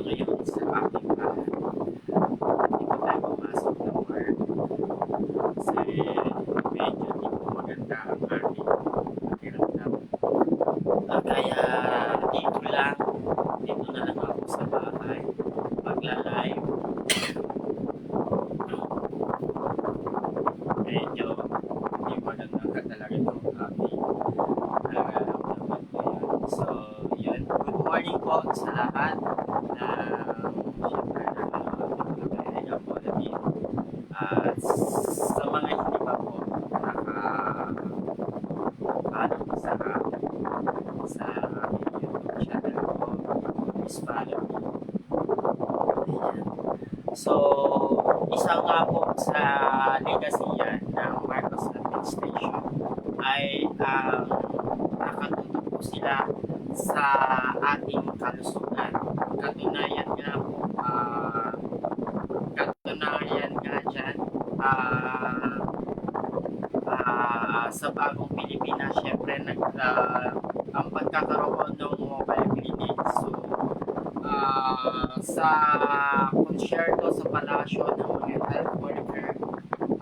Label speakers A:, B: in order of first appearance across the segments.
A: tayo ngayon sa aking bahay. Hindi pa tayo pumasok ng work. Kasi medyo hindi po maganda ang aking pakiramdam. Ah, kaya dito lang, dito na lang ako sa bahay. Magla-live. medyo hindi maganda ka talaga ng aking nararamdaman ko yan. So, yun. Good morning sa lahat na syempre nag-alay ang po namin. At sa mga hindi pa po naka ano sa sa aking YouTube channel po is follow me. Ayan. So, isa nga po sa legacy yan ng Marcos administration ay ang nakatutok po sila sa ating kalusugan. Katunayan nga po, ah, katunayan nga dyan, ah, ah, sa bagong Pilipinas, syempre, nag, ah, ang pagkakaroon ng mobile clinic. So, ah, sa kung-share ko sa palasyo ng mga health worker,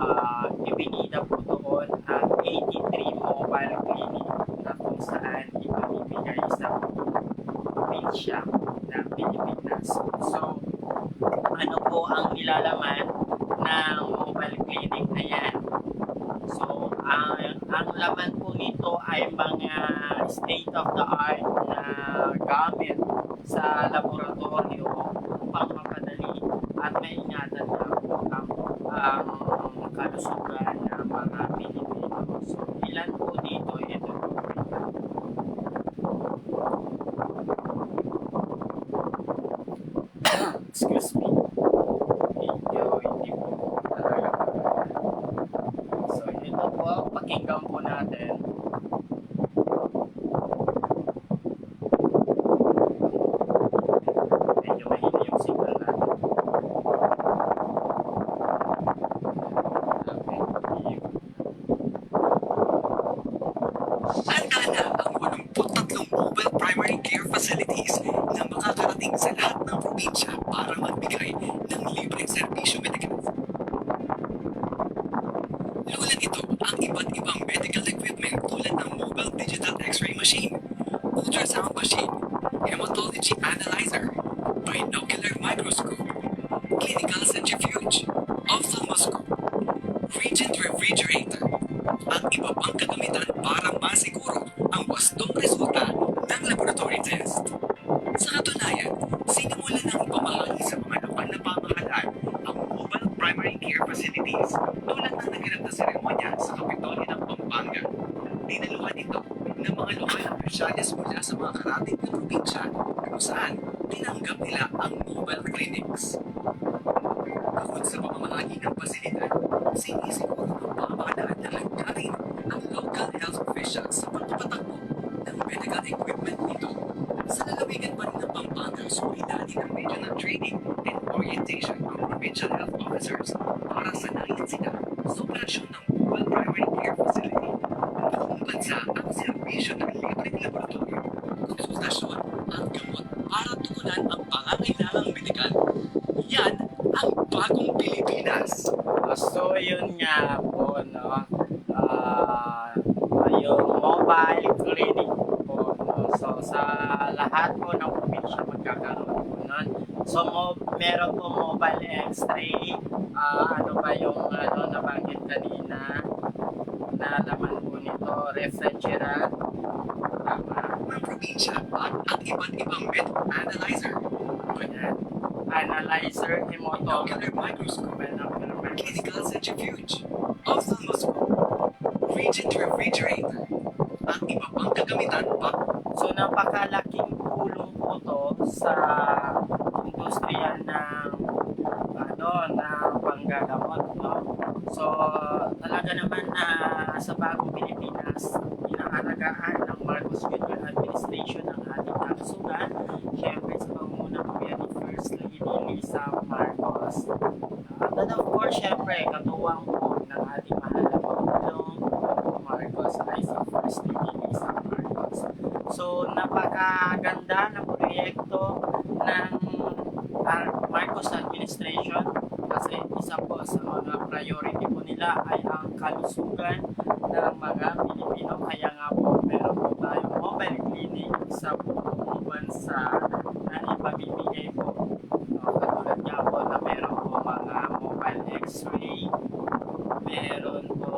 A: ah, ibinida po doon ang 83 mobile clinic na kung saan ipamibigay sa probinsya ng Pilipinas. So, ano po ang nilalaman ng mobile clinic na yan? So, ang, ang laman po nito ay mga state-of-the-art na gamit sa laboratorio upang mapadali at maingatan na po ang, ang kalusugan ng mga Pilipino. So, ilan po dito ito po. Excuse me. Medyo hindi po talaga So, ito po, pakinggan po natin. Medyo mahina yung signal natin. Okay.
B: Handa na ang 83 mobile primary care facilities na makakarating sa lahat ng probinsya opisyalis mula sa mga karating na probinsya kung saan tinanggap nila ang mobile clinics. Bukod sa pamamahagi ng pasilidad, sinisiguro ng pamahalaan na handa rin ang local health officials sa pagpapatakbo ng medical equipment nito. Sa lalawigan pa rin ng Pampanga, sumidanin ng regional training and orientation ng provincial health officers para sanayin sila sa operasyon ng mobile primary care bansa ang serbisyo ng libreng laboratorio, konsultasyon at gamot para tugunan ang pangangailangang medikal. Yan ang bagong Pilipinas.
A: So, yun nga po, no? Ah, yung mobile clinic po, no? So, sa lahat po ng probinsya magkakaroon po nun. So, mo, meron po mobile x-ray, ah, ano ba yung ano, nabanggit kanina, na laman po nito, refrigerant,
B: probinsya at ang iba't ibang med analyzer,
A: Ayan. analyzer,
B: Binocular microscope, clinical centrifuge, ophthalmoscope, Regent refrigerator, at iba pang kagamitan pa.
A: So napakalaking tulong po to sa industriya ng ano na panggagamot no. So talaga naman na sa bagong Pilipinas inaalagaan ng Marcos Junior Administration ng ating kalusugan. Siyempre sa yan ni First Lady Lisa Marcos. At then of course, syempre, katuwang po ng ating mahal na Pangulong Marcos ay sa First Lady Lisa Marcos. So, napakaganda ng proyekto ng administration kasi isa po sa mga priority po nila ay ang kalusugan ng mga Pilipino. Kaya nga po, meron po tayong mobile clinic sa buong bansa na ipamimigay po. No, katulad nga po na meron po mga mobile x-ray, meron po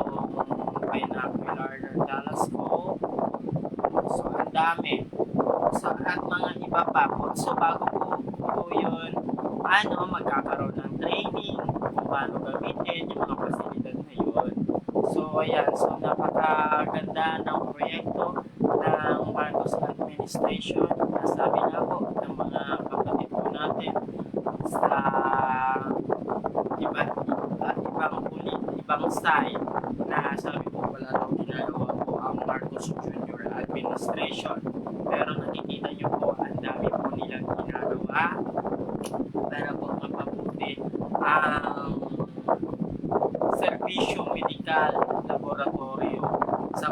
A: binocular telescope, so ang dami. So, at mga iba pa po. So, bago po, po yun, ano, magkakaroon ng training kung paano gamitin yung mga pasilidad na yun. So, ayan. So, napakaganda ng proyekto ng Marcos Administration. Nasabi nga po ng mga kapatid po natin sa iba't at ibang uli, ibang side na sabi po wala daw ginagawa po ang Marcos Junior Administration. Pero nakikita nyo po, ang dami po nilang ginagawa para po mapabuti ang serbisyo medikal laboratorio sa